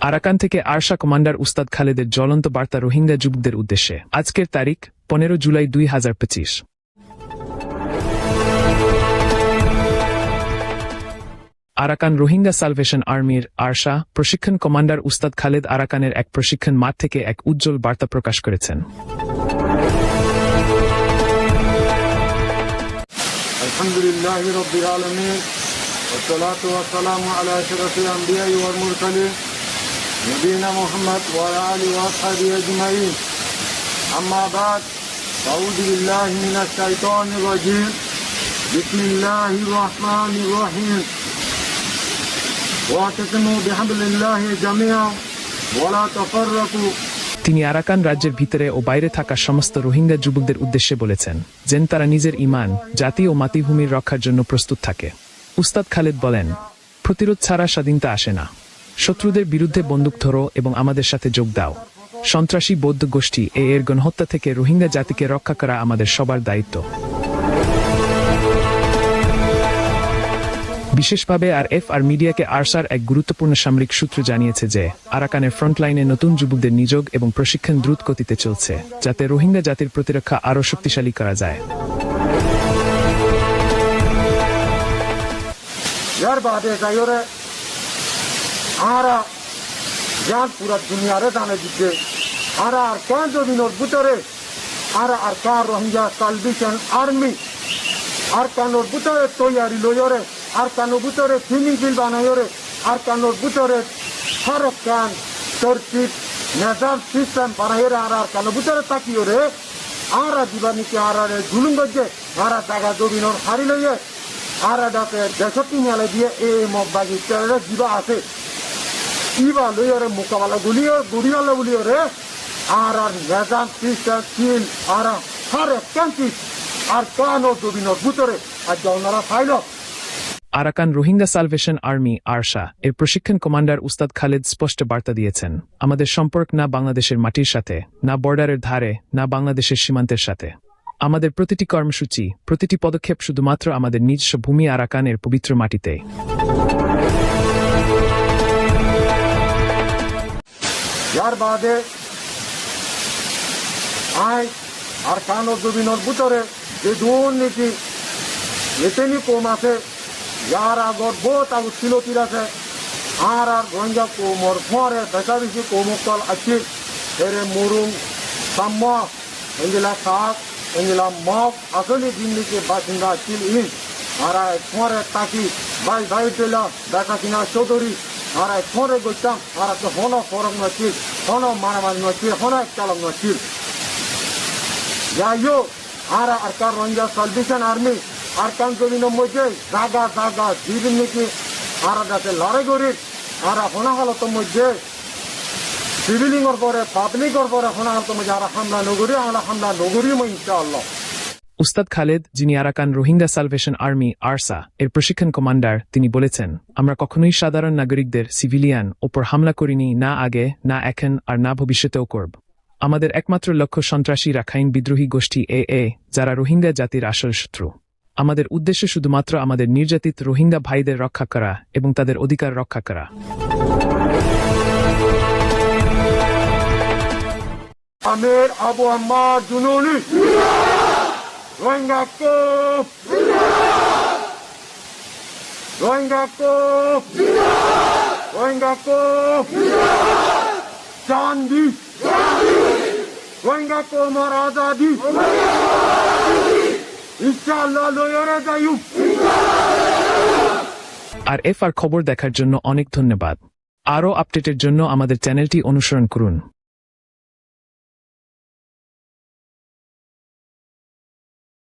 Arakan থেকে ARSA commander উস্তাদ খালেদের জ্বলন্ত বার্তা রোহিঙ্গা যুবকদের উদ্দেশ্যে আজকের তারিখ, পনেরো জুলাই দুই হাজার পঁচিশ। আরাকান রোহিঙ্গা সালভেশন আর্মির আরশা প্রশিক্ষণ কমান্ডার উস্তাদ খালেদ আরাকানের এক প্রশিক্ষণ মাঠ থেকে এক উজ্জ্বল বার্তা প্রকাশ করেছেন। الحمد لله رب العالمين والصلاة والسلام على أشرف الأنبياء والمرسلين نبينا محمد وعلى آله وأصحابه أجمعين. أما بعد أعوذ بالله من الشيطان الرجيم. بسم الله الرحمن الرحيم. واعتصموا بحبل الله جميعا ولا تفرقوا. তিনি আরাকান রাজ্যের ভিতরে ও বাইরে থাকা সমস্ত রোহিঙ্গা যুবকদের উদ্দেশ্যে বলেছেন, যেন তারা নিজের ইমান জাতি ও মাতৃভূমির রক্ষার জন্য প্রস্তুত থাকে। উস্তাদ খালেদ বলেন, প্রতিরোধ ছাড়া স্বাধীনতা আসে না। শত্রুদের বিরুদ্ধে বন্দুক ধরো এবং আমাদের সাথে যোগ দাও। সন্ত্রাসী বৌদ্ধ গোষ্ঠী এ এর গণহত্যা থেকে রোহিঙ্গা জাতিকে রক্ষা করা আমাদের সবার দায়িত্ব। বিশেষভাবে আর এফ আর মিডিয়াকে আরসার এক গুরুত্বপূর্ণ সামরিক সূত্র জানিয়েছে যে আরাকানের ফ্রন্টলাইনে নতুন যুবকদের নিযোগ এবং প্রশিক্ষণ দ্রুত গতিতে চলছে যাতে রোহিঙ্গা জাতির প্রতিরক্ষা আরও শক্তিশালী করা যায় यार बात है कही रे आरा जान पूरा दुनिया रे जाने दिखे आरा अरकान जो दिनों बुतरे आरा अरकान रोहिंग्या साल्वेशन आर्मी अरकान और बुतरे तो यारी लो योरे আর কানোর ভিতরে ফিনি ফিল বানাই ওরে? আর কানোর ভিতরে সড়ক কান? তরচিপ নেজার সিস্টেম বানাই আর আর কানোর ভিতরে তাকি ওরে? আর জীবাণীকে আর আর ঝুলুম গজ্জে আর জায়গা জমিনর হারি লইয়ে আর ডাকে দেশটি মেলে দিয়ে এ মগ বাগি জীবা আছে। কিবা লই ওরে মোকাবেলা গুলিও গুড়িওয়ালো বলি ওরে। আর আর নেজার সিস্টেম ফিল আর আর কান্তি আর কান ও ভিতরে? আর যাও নারা ফাইলক Arakan Rohingya salvation army, ARSA, এর প্রশিক্ষণ কমান্ডার উস্তাদ খালেদ স্পষ্ট বার্তা দিয়েছেন, আমাদের সম্পর্ক না বাংলাদেশের মাটির সাথে, না বর্ডারের ধারে, না বাংলাদেশের সীমান্তের সাথে। আমাদের প্রতিটি কর্মসূচি, প্রতিটি পদক্ষেপ শুধুমাত্র আমাদের নিজস্ব ভূমি আরাকানের পবিত্র মাটিতে। বাদে আর কানো দুদিনের ভিতরে যে দুর্নীতি কম আছে ইয়ার আগর বহুত আগর ছিল আছে আর আর রোহিঙ্গা কোমর ফরে বেশা বেশি কোমকল আছে এরে মুরুং সাম্য এঙ্গিলা শাক এঙ্গিলা মগ আসলে দিল্লিকে বাসিন্দা ছিল ইন আর ফরে তাকি ভাই ভাই পেলা দেখা কিনা চৌধুরী আর ফরে গইতাম আর তো হন ফরক নছিল হন মারামারি নছিল হন চালক নছিল যাইও আর আরকান রঞ্জা সালভেশন আর্মি আরকান জমিনের মধ্যে জাগা জাগা জীবন নাকি। আর হোনা হালতের মধ্যে সিভিলিংর পরে পাবলিকর পরে হোনা হালতের মধ্যে আর হামলা নগরী আমরা হামলা নগরী ইনশাআল্লাহ। উস্তাদ খালেদ, যিনি Arakan Rohingya salvation army ARSA, এর প্রশিক্ষণ কমান্ডার, তিনি বলেছেন, আমরা কখনোই সাধারণ নাগরিকদের, সিভিলিয়ান, ওপর হামলা করিনি, না আগে, না এখন, আর না ভবিষ্যতেও করব। আমাদের একমাত্র লক্ষ্য সন্ত্রাসী রাখাইন বিদ্রোহী গোষ্ঠী এ এ, যারা রোহিঙ্গা জাতির আসল শত্রু। আমাদের উদ্দেশ্য শুধুমাত্র আমাদের নির্যাতিত রোহিঙ্গা ভাইদের রক্ষা করা এবং তাদের অধিকার রক্ষা করা। রোহিঙ্গা কোপ রোহিঙ্গা কোপ রোহিঙ্গা ইনশাআল্লাহ, লয়রা আর এফ আর খবর দেখার জন্য অনেক ধন্যবাদ। আরও আপডেটের জন্য আমাদের চ্যানেলটি অনুসরণ করুন।